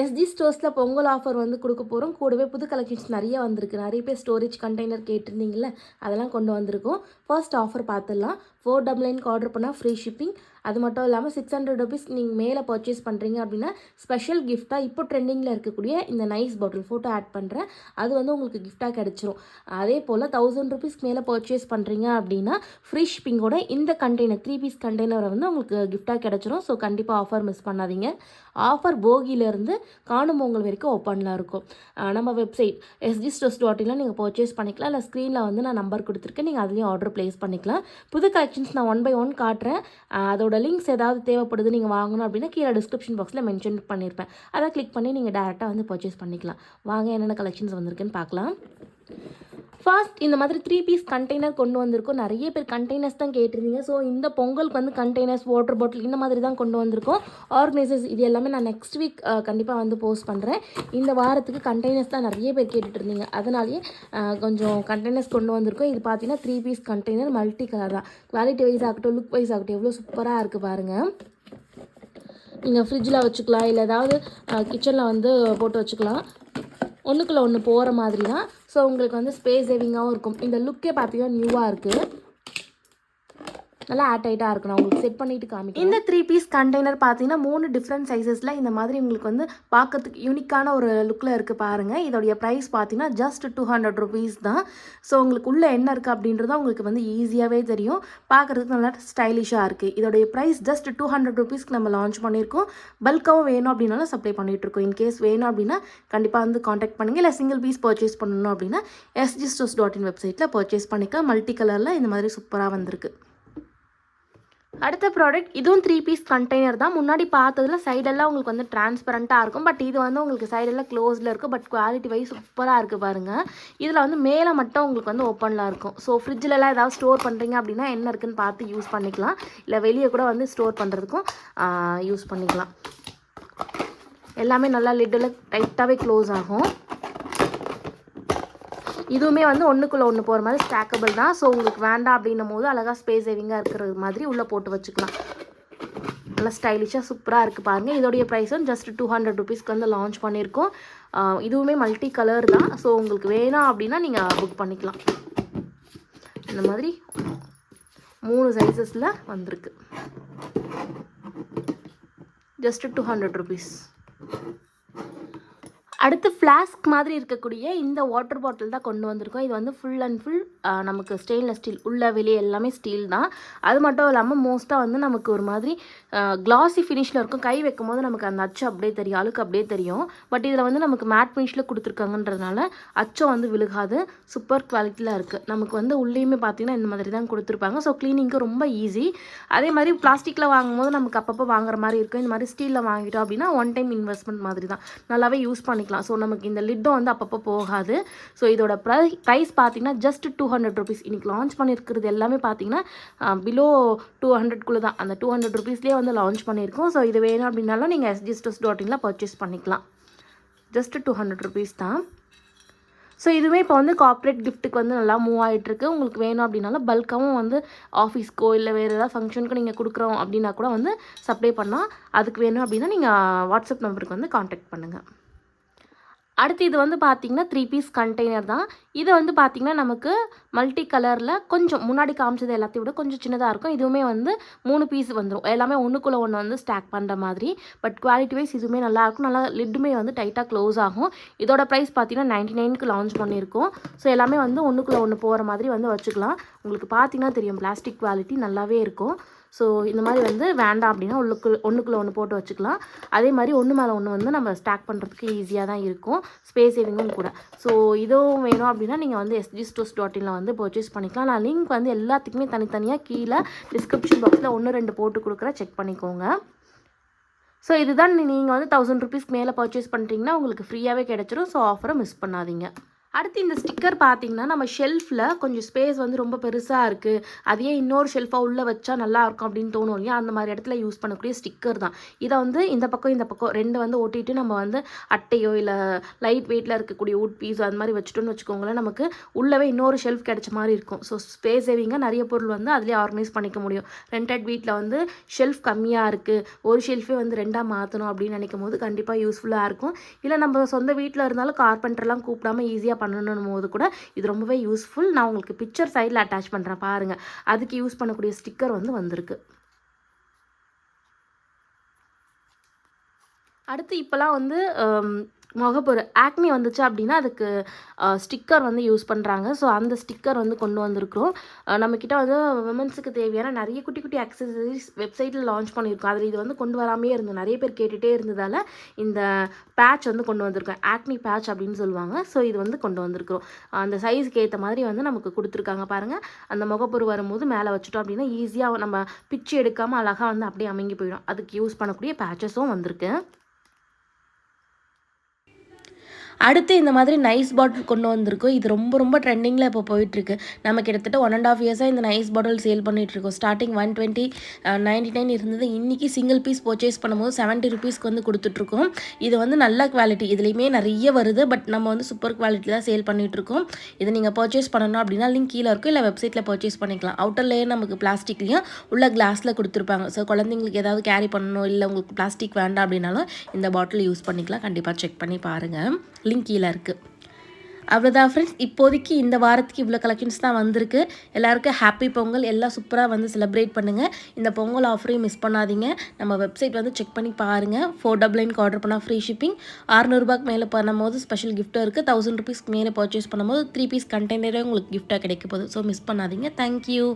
SG ஸ்டோர்ஸில் Pongal offer வந்து கொடுக்க போகிறோம் கூடவே புது கலெக்ஷன்ஸ் நிறைய வந்திருக்கு. நிறைய பேர் ஸ்டோரேஜ் கண்டெய்னர் கேட்டிருந்தீங்கள அதெல்லாம் கொண்டு வந்திருக்கோம். ஃபர்ஸ்ட் ஆஃபர் பார்த்துடலாம். ஃபோர் டபுள் நைன்க்கு ஆர்டர் பண்ணால் ஃப்ரீ ஷிப்பிங் அது மட்டும் இல்லாமல் சிக்ஸ் ஹண்ட்ரட் ருபீஸ் நீங்கள் மேலே பர்ச்சேஸ் பண்ணுறீங்க அப்படின்னா ஸ்பெஷல் கிஃப்ட்டாக இப்போ ட்ரெண்டிங்கில் இருக்கக்கூடிய இந்த நைஸ் பாட்டில் ஃபோட்டோ ஆட் பண்ணுறேன் அது வந்து உங்களுக்கு கிஃப்ட்டாக கிடச்சிரும். அதே போல் தௌசண்ட் ருபீஸ்க்கு மேலே பர்ச்சேஸ் பண்ணுறீங்க அப்படின்னா ஃப்ரீ ஷிப்பிங்கோட இந்த கண்டெய்னர் த்ரீ பீஸ் கண்டெய்னரை வந்து உங்களுக்கு கிஃப்ட்டாக கிடச்சிரும். ஸோ கண்டிப்பாக ஆஃபர் மிஸ் பண்ணாதீங்க. ஆஃபர் போகியிலேருந்து காணும் பொங்கல் வரைக்கும் ஓப்பனில் இருக்கும். நம்ம வெப்சைட் எஸ்ஜி ஸ்டோஸ் டாட் நீங்கள் பர்ச்சேஸ் பண்ணிக்கலாம். இல்லை ஸ்க்ரீனில் வந்து நான் நம்பர் கொடுத்துருக்கேன். நீங்கள் அதுலேயும் ஆர்டர் ப்ளேஸ் பண்ணிக்கலாம். புது கலெக்ஷன்ஸ் நான் ஒன் பை ஒன் காட்டுறேன். அதோட லிங்க்ஸ் ஏதாவது தேவைப்படுது நீங்கள் வாங்கணும் அப்படின்னா கீழே டிஸ்கிரிப்ஷன் பாக்ஸில் மென்ஷன் பண்ணியிருப்பேன் அதை கிளிக் பண்ணி நீங்கள் டேரெக்டாக வந்து பர்ச்சேஸ் பண்ணிக்கலாம். வாங்க என்னென்ன கலெக்ஷன்ஸ் வந்திருக்குன்னு பார்க்கலாம். ஃபர்ஸ்ட் இந்த மாதிரி த்ரீ பீஸ் கண்டெய்னர் கொண்டு வந்திருக்கோம். நிறைய பேர் கண்டெய்னர்ஸ் தான் கேட்டிருந்தீங்க. ஸோ இந்த பொங்கலுக்கு வந்து கண்டெய்னர்ஸ் வாட்டர் பாட்டில் இந்த மாதிரி தான் கொண்டு வந்திருக்கோம். ஆர்கனைசர்ஸ் இது எல்லாமே நான் நெக்ஸ்ட் வீக் கண்டிப்பாக வந்து போஸ்ட் பண்ணுறேன் இந்த வாரத்துக்கு கண்டெய்னர்ஸ் தான் நிறைய பேர் கேட்டுட்டு இருந்தீங்க அதனாலேயே கொஞ்சம் கண்டெய்னர்ஸ் கொண்டு வந்திருக்கோம். இது பார்த்தீங்கன்னா three piece container multi colour தான். குவாலிட்டி வைஸ் ஆகட்டும் லுக் வைஸ் ஆகட்டும் எவ்வளோ சூப்பராக இருக்குது பாருங்கள் நீங்கள் ஃப்ரிட்ஜில் வச்சுக்கலாம். இல்லை ஏதாவது கிச்சனில் வந்து போட்டு வச்சுக்கலாம். ஒன்றுக்குள்ளே ஒன்று போகிற மாதிரி தான் ஸோ உங்களுக்கு வந்து ஸ்பேஸ் சேவிங்காகவும் இருக்கும். இந்த லுக்கே பார்த்தீங்கன்னா நியூவாக இருக்குது நல்லா ஆட் ஆகிட்டாக இருக்கணும். உங்களுக்கு செட் பண்ணிட்டு காமிக்கும் இந்த த்ரீ பீஸ் கண்டெய்னர் பார்த்தீங்கன்னா மூணு டிஃப்ரெண்ட் சைஸஸில் இந்த மாதிரி உங்களுக்கு வந்து பார்க்கறதுக்கு யூனிக்கான ஒரு லுக்கில் இருக்குது பாருங்கள் இதோடைய ப்ரைஸ் பார்த்தீங்கன்னா ஜஸ்ட் டூ ஹண்ட்ரட் ருபீஸ் தான். ஸோ உங்களுக்கு உள்ளே என்ன இருக்குது அப்படின்றத உங்களுக்கு வந்து ஈஸியாகவே தெரியும். பார்க்குறதுக்கு நல்லா ஸ்டைலிஷாக இருக்குது இதோடைய ப்ரைஸ் ஜஸ்ட் டூ ஹண்ட்ரட் ருபீஸ்க்கு நம்ம லான்ச் பண்ணியிருக்கோம். பல்காகவும் வேணும் அப்படின்னாலும் சப்ளை பண்ணிகிட்ருக்கோம் இன்கேஸ் வேணும் அப்படின்னா கண்டிப்பாக வந்து காண்டாக்ட் பண்ணுங்கள் இல்லை சிங்கிள் பீஸ் பர்ச்சேஸ் பண்ணணும் அப்படின்னா எஸ்ஜி ஸ்டோர்ஸ் டாட் இன் வெப்சைட்டில் பர்ச்சேஸ் பண்ணிக்கலாம். மல்டி கலரில் இந்த மாதிரி சூப்பராக வந்திருக்கு. அடுத்த ப்ராடக்ட் இதுவும் த்ரீ பீஸ் கண்டெய்னர் தான். முன்னாடி பார்த்ததுல சைடெல்லாம் உங்களுக்கு வந்து டிரான்ஸ்பரண்ட்டாக இருக்கும். பட் இது வந்து உங்களுக்கு சைடெல்லாம் க்ளோஸில் இருக்கும் பட் குவாலிட்டி வைஸ் சூப்பராக இருக்குது பாருங்கள் இதில் வந்து மேலே மட்டும் உங்களுக்கு வந்து ஓப்பனில் இருக்கும். ஸோ ஃப்ரிட்ஜிலலாம் ஏதாவது ஸ்டோர் பண்ணுறீங்க அப்படின்னா என்ன இருக்குன்னு பார்த்து யூஸ் பண்ணிக்கலாம். இல்லை வெளியே கூட வந்து ஸ்டோர் பண்ணுறதுக்கும் யூஸ் பண்ணிக்கலாம். எல்லாமே நல்லா லிட்டில் டைட்டாகவே க்ளோஸ் ஆகும். இதுவுமே வந்து ஒன்றுக்குள்ளே ஒன்று போகிற மாதிரி ஸ்டாக்கபிள் தான். ஸோ உங்களுக்கு வேண்டாம் அப்படின்னும் போது அழகாக ஸ்பேஸ் சேவிங்காக இருக்கிறது மாதிரி உள்ளே போட்டு வச்சுக்கலாம். நல்லா ஸ்டைலிஷாக சூப்பராக இருக்குது பாருங்கள் இதோடைய ப்ரைஸும் ஜஸ்ட் டூ ஹண்ட்ரட் ருபீஸ்க்கு வந்து லான்ச் பண்ணியிருக்கோம். இதுவுமே மல்டி கலர் தான். ஸோ உங்களுக்கு வேணாம் அப்படின்னா நீங்கள் புக் பண்ணிக்கலாம். இந்த மாதிரி மூணு சைஸஸில் வந்திருக்கு. ஜஸ்ட் டூ ஹண்ட்ரட் ருபீஸ் அடுத்து ஃப்ளாஸ்க் மாதிரி இருக்கக்கூடிய இந்த வாட்டர் பாட்டில் தான் கொண்டு வந்திருக்கோம். இது வந்து ஃபுல் அண்ட் ஃபுல் நமக்கு ஸ்டெயின்லெஸ் ஸ்டீல் உள்ள வெளியே எல்லாமே ஸ்டீல் தான். அது மட்டும் இல்லாமல் மோஸ்ட்டாக வந்து நமக்கு ஒரு மாதிரி கிளாஸி ஃபினிஷில் இருக்கும். கை வைக்கும் போது நமக்கு அந்த அச்சு அப்படியே தெரியும் அழுக்கு அப்படியே தெரியும். பட் இதில் வந்து நமக்கு மேட் ஃபினிஷில் கொடுத்துருக்காங்கன்றதுனால அச்சம் வந்து விழுகாது. சூப்பர் குவாலிட்டியில் இருக்குது நமக்கு வந்து உள்ளேயுமே பார்த்தீங்கன்னா இந்த மாதிரி தான் கொடுத்துருப்பாங்க. ஸோ க்ளீனிங்க்கு ரொம்ப ஈஸி அதே மாதிரி பிளாஸ்டிக்கில் வாங்கும்போது நமக்கு அப்பப்போ வாங்குற மாதிரி இருக்கும். இந்த மாதிரி ஸ்டீலில் வாங்கிட்டோம் அப்படின்னா ஒன் டைம் இன்வெஸ்ட்மெண்ட் மாதிரி தான். நல்லாவே யூஸ் பண்ணிக்கலாம். ஸோ நமக்கு இந்த லிட்டும் வந்து அப்பப்போ போகாது. ஸோ இதோட ப்ரை ப்ரைஸ் பார்த்தீங்கன்னா ஜஸ்ட் டூ ஹண்ட்ரட் ருபீஸ் இன்றைக்கி லான்ச் பண்ணியிருக்கிறது எல்லாமே பார்த்தீங்கன்னா பிலோ டூ ஹண்ட்ரட்குள்ளே தான் அந்த டூ ஹண்ட்ரட் ருபீஸ்லேயே வந்து லான்ச் பண்ணியிருக்கோம் ஸோ இது வேணும் அப்படின்னாலும் நீங்கள் எஸ்ஜி ஸ்டோர்ஸ் டாட் இனில் பர்ச்சேஸ் பண்ணிக்கலாம். ஜஸ்ட் டூ ஹண்ட்ரட் ருபீஸ் தான். ஸோ இதுவே இப்போ வந்து கார்ப்பரேட் கிஃப்ட்டுக்கு வந்து நல்லா மூவ் ஆகிட்டுருக்கு உங்களுக்கு வேணும் அப்படின்னாலும் பல்காகவும் வந்து ஆஃபீஸ்க்கோ இல்லை வேறு ஏதாவது ஃபங்க்ஷனுக்கு நீங்கள் கொடுக்குறோம் அப்படின்னா கூட வந்து சப்ளை பண்ணால் அதுக்கு வேணும் அப்படின்னா நீங்கள் வாட்ஸ்அப் நம்பருக்கு வந்து காண்டாக்ட் பண்ணுங்கள் அடுத்து இது வந்து பார்த்திங்கன்னா த்ரீ பீஸ் கண்டெய்னர் தான். இது வந்து பார்த்திங்கன்னா நமக்கு மல்டி கலரில் கொஞ்சம் முன்னாடி காமிச்சது எல்லாத்தையும் விட கொஞ்சம் சின்னதாக இருக்கும். இதுவுமே வந்து மூணு பீஸ் வந்துடும் எல்லாமே ஒன்றுக்குள்ளே ஒன்று வந்து ஸ்டாக் பண்ணுற மாதிரி. பட் குவாலிட்டி வைஸ் இதுவுமே நல்லாயிருக்கும் நல்லா லிட்டுமே வந்து டைட்டாக க்ளோஸ் ஆகும். இதோட ப்ரைஸ் பார்த்திங்கன்னா நைன்டி நைனுக்கு லான்ச் பண்ணியிருக்கோம். ஸோ எல்லாமே வந்து ஒன்றுக்குள்ளே ஒன்று போகிற மாதிரி வந்து வச்சுக்கலாம். உங்களுக்கு பார்த்தீங்கன்னா தெரியும். பிளாஸ்டிக் குவாலிட்டி நல்லாவே இருக்கும். ஸோ இந்த மாதிரி வந்து வேண்டாம் அப்படின்னா உள்ளுக்கு ஒன்றுக்குள்ளே ஒன்று போட்டு வச்சுக்கலாம். அதே மாதிரி ஒன்று மேலே ஒன்று வந்து நம்ம ஸ்டாக் பண்ணுறதுக்கு ஈஸியாக தான் இருக்கும். ஸ்பேஸ் சேவிங்கும் கூட. ஸோ இதுவும் வேணும் அப்படின்னா நீங்கள் வந்து எஸ்ஜி ஸ்டோர்ஸ் டாட் இனில் வந்து பர்ச்சேஸ் பண்ணிக்கலாம். நான் லிங்க் வந்து எல்லாத்துக்குமே தனித்தனியாக கீழே டிஸ்கிரிப்ஷன் பாக்ஸில் ஒன்று ரெண்டு போட்டு கொடுக்குறேன் செக் பண்ணிக்கோங்க. ஸோ இதுதான் நீங்கள் வந்து தௌசண்ட் ருபீஸ்க்கு மேலே பர்ச்சேஸ் பண்ணுறீங்கன்னா உங்களுக்கு ஃப்ரீயாகவே கிடச்சிரும். ஸோ ஆஃபரை மிஸ் பண்ணாதீங்க. அடுத்து இந்த ஸ்டிக்கர் பார்த்தீங்கன்னா நம்ம ஷெல்ஃபில் கொஞ்சம் ஸ்பேஸ் வந்து ரொம்ப பெருசாக இருக்குது அதையே இன்னொரு ஷெல்ஃபாக உள்ளே வச்சா நல்லா இருக்கும் அப்படின்னு தோணும் இல்லையா? அந்த மாதிரி இடத்துல யூஸ் பண்ணக்கூடிய ஸ்டிக்கர் தான். இதை வந்து இந்த பக்கம் இந்த பக்கம் ரெண்டு வந்து ஒட்டிட்டு நம்ம வந்து அட்டையோ இல்லை லைட் வெயிட்டில் இருக்கக்கூடிய உட் பீஸ் அது மாதிரி வச்சுட்டோன்னு வச்சுக்கோங்களேன் நமக்கு உள்ளவே இன்னொரு ஷெல்ஃப் கிடைச்ச மாதிரி இருக்கும். ஸோ ஸ்பேஸ் சேவிங்காக நிறைய பொருள் வந்து அதிலே ஆர்கனைஸ் பண்ணிக்க முடியும். ரெண்டட் வீட்டில் வந்து ஷெல்ஃப் கம்மியாக இருக்குது ஒரு ஷெல்ஃபே வந்து ரெண்டாக மாற்றணும் அப்படின்னு நினைக்கும் போது கண்டிப்பாக யூஸ்ஃபுல்லாக இருக்கும். இல்லை நம்ம சொந்த வீட்டில் இருந்தாலும் கார்பெண்டர்லாம் கூப்பிடாம ஈஸியாக பண்ணணும் போது கூட இது ரொம்பவே யூஸ்ஃபுல் நான் உங்களுக்கு பிக்சர் சைடில் அட்டாச் பண்ணுறேன் பாருங்கள் அதுக்கு யூஸ் பண்ணக்கூடிய ஸ்டிக்கர் வந்து வந்திருக்கு. அடுத்து இப்போலாம் வந்து ஹம், முகப்பொரு ஆக்னி வந்துச்சு அப்படின்னா அதுக்கு ஸ்டிக்கர் வந்து யூஸ் பண்ணுறாங்க ஸோ அந்த ஸ்டிக்கர் வந்து கொண்டு வந்திருக்கிறோம். நம்மக்கிட்ட வந்து விமன்ஸுக்கு தேவையான நிறைய குட்டி குட்டி அக்சசரிஸ் வெப்சைட்டில் லான்ச் பண்ணியிருக்கோம். அதில் இது வந்து கொண்டு வராமே இருந்தது நிறைய பேர் கேட்டுகிட்டே இருந்ததால் இந்த பேட்ச் வந்து கொண்டு வந்திருக்கோம். ஆக்னி பேட்ச் அப்படின்னு சொல்லுவாங்க. ஸோ இது வந்து கொண்டு வந்திருக்கிறோம். அந்த சைஸ்க்கு ஏற்ற மாதிரி வந்து நமக்கு கொடுத்துருக்காங்க பாருங்கள் அந்த முகப்பொரு வரும்போது மேலே வச்சுட்டோம் அப்படின்னா ஈஸியாக நம்ம பிச்சு எடுக்காமல் அழகாக வந்து அப்படியே அமைங்கி போயிடும். அதுக்கு யூஸ் பண்ணக்கூடிய பேட்சஸும் வந்திருக்கு. அடுத்து இந்த மாதிரி நைஸ் பாட்டில் கொண்டு வந்திருக்கோம். இது ரொம்ப ரொம்ப ட்ரெண்டிங்கில் இப்போ போயிட்டுருக்கு. நம்ம கிட்டத்தட்ட ஒன் அண்ட் ஆஃப் இயர்ஸாக இந்த நைஸ் பாட்டில் சேல் பண்ணிகிட்ருக்கோம் starting one twenty ninety nine இருந்தது. இன்றைக்கி சிங்கிள் பீஸ் பர்ச்சேஸ் பண்ணும்போது செவன்ட்டி ருபீஸ்க்கு வந்து கொடுத்துட்ருக்கோம் இது வந்து நல்ல குவாலிட்டி இதுலேயுமே நிறைய வருது. பட் நம்ம வந்து சூப்பர் குவாலிட்டி தான் சேல் பண்ணிகிட்ருக்கோம் இதை நீங்கள் பர்ச்சேஸ் பண்ணணும் அப்படின்னா லிங்க் கீழே இருக்கும் இல்லை வெப்சைட்டில் பர்ச்சேஸ் பண்ணிக்கலாம். அவுட்டர் லேயர் நமக்கு பிளாஸ்டிக்லேயும் உள்ள கிளாஸில் கொடுத்துருப்பாங்க. ஸோ குழந்தைங்களுக்கு ஏதாவது கேரி பண்ணணும் இல்லை உங்களுக்கு பிளாஸ்டிக் வேண்டாம் அப்படின்னாலும் இந்த பாட்டில் யூஸ் பண்ணிக்கலாம். கண்டிப்பாக செக் பண்ணி பாருங்கள் லிங்க் கீழே இருக்குது அவ்வளோதான் ஃப்ரெண்ட்ஸ் இப்போதைக்கு இந்த வாரத்துக்கு இவ்வளோ கலெக்ஷன்ஸ் தான் வந்திருக்கு. எல்லாருக்கும் ஹாப்பி பொங்கல். எல்லாம் சூப்பராக வந்து செலிப்ரேட் பண்ணுங்கள் இந்த பொங்கல் ஆஃபரையும் மிஸ் பண்ணாதீங்க. நம்ம வெப்சைட் வந்து செக் பண்ணி பாருங்கள் ஃபோர் டபுள் நைன்க்கு ஆர்டர் பண்ணால் ஃப்ரீ ஷிப்பிங் அறநூறுபாக்கு மேலே பண்ணும்போது ஸ்பெஷல் கிஃப்ட்டும் இருக்குது தௌசண்ட் ருபீஸ்க்கு மேலே பர்ச்சேஸ் பண்ணும்போது த்ரீ பீஸ் கண்டெய்னரே உங்களுக்கு கிஃப்ட்டாக கிடைக்க போகுது. ஸோ மிஸ் பண்ணாதீங்க. தேங்க்யூ